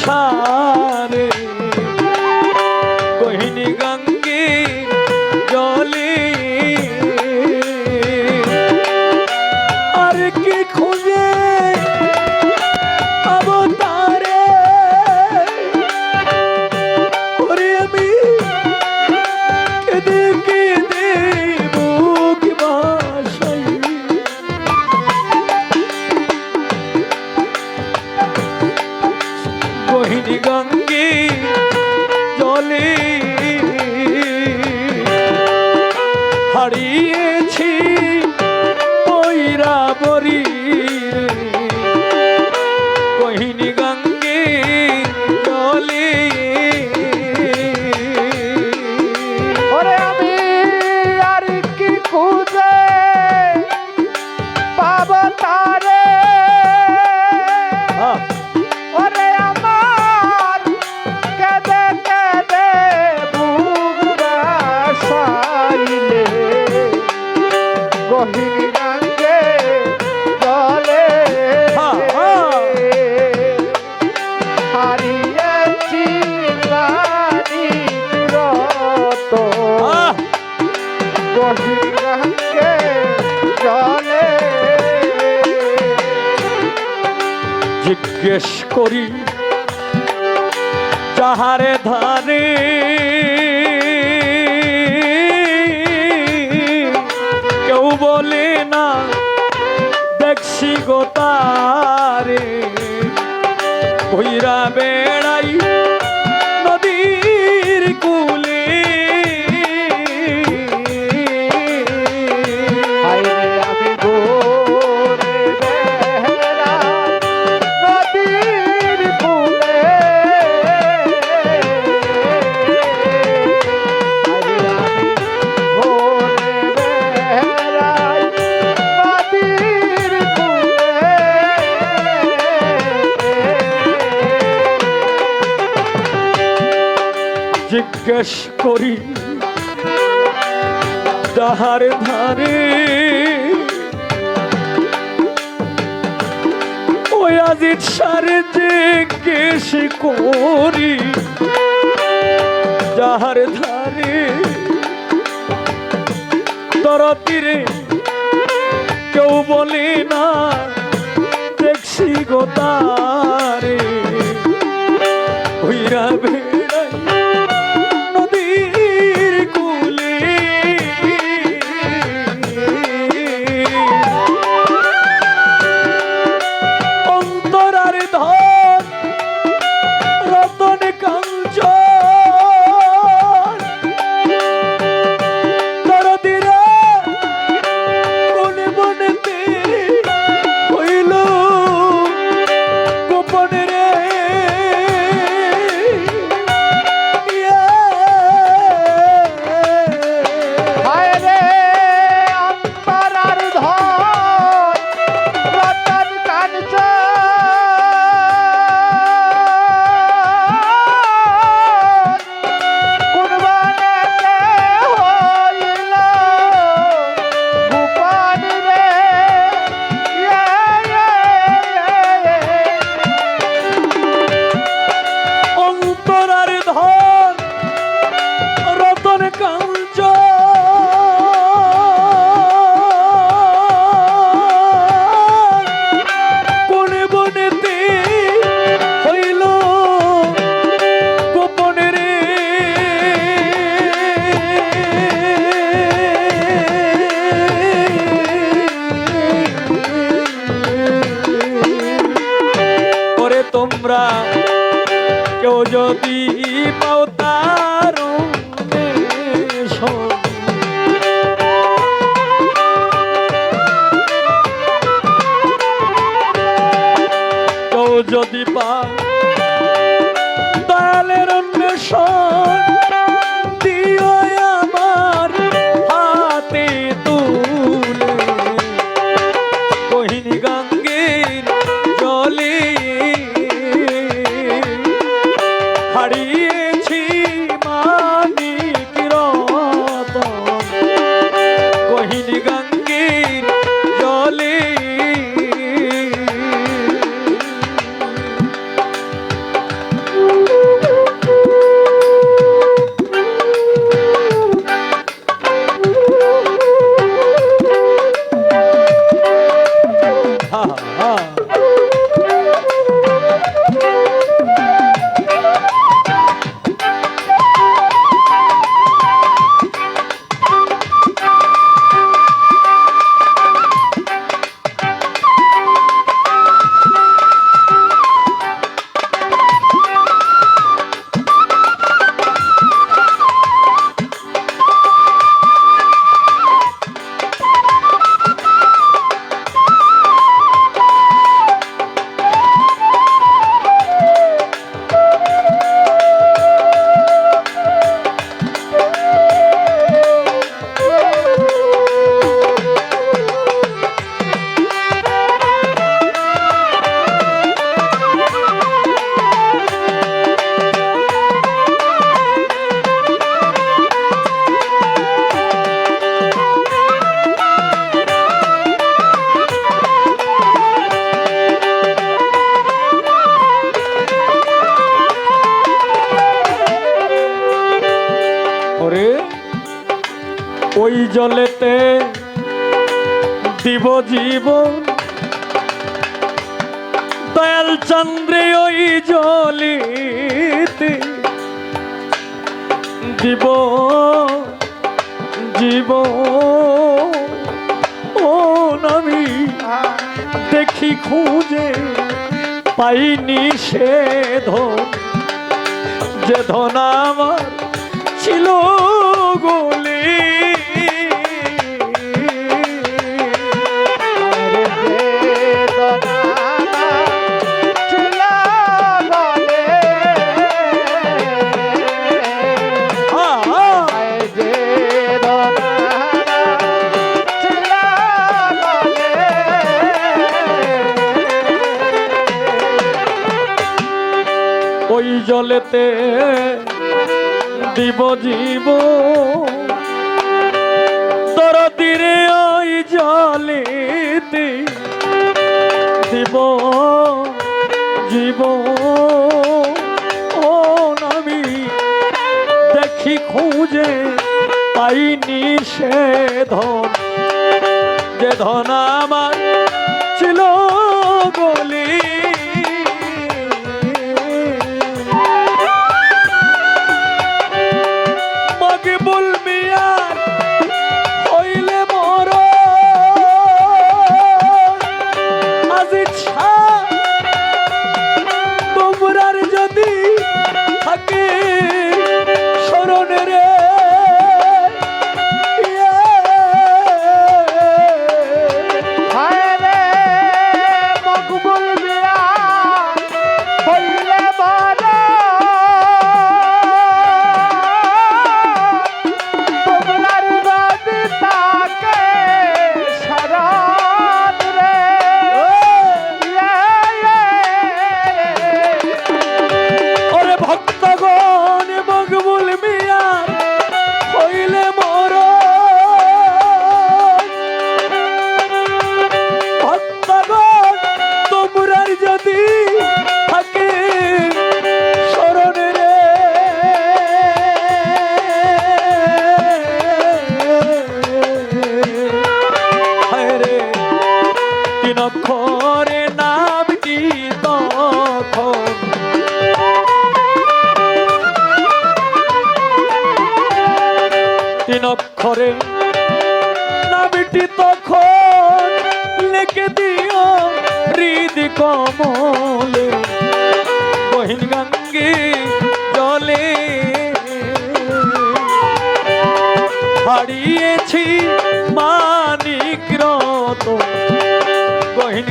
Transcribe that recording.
সারে কহিনী গঙ্গে জলে। আর কি খুঁজে অবতারে ওরে আমি morir. জিজ্ঞেস করি যাহারে ধারে কেউ বলে না দেখছি গোতারে ভৈরাবে শেষ করি। তাহার ধারে ওই আজিত সারে কেশ করি। যাহার ধারে তরতিরে কেউ বলে না, দেখছি গোতা যদি পাও তার যদি পাও জলেতে দিব জীবন। দয়াল চন্দ্রে ওই জলিতে দিব জীব ও নামি দেখি খুঁজে পাইনি সে ধন। যে ধন আমার ছিল গলি। জলেতে দিব জীব। দরদিরে ওই জলেতে দিব জীব। ও নামি দেখি খুঁজে পাইনি সে ধন। যে ধন আমার তিন অক্ষরে নামটি তখন লিখে দিও হৃদ কমলে। বহিন গঙ্গে জলে হারিয়েছি মানিক রত বহিন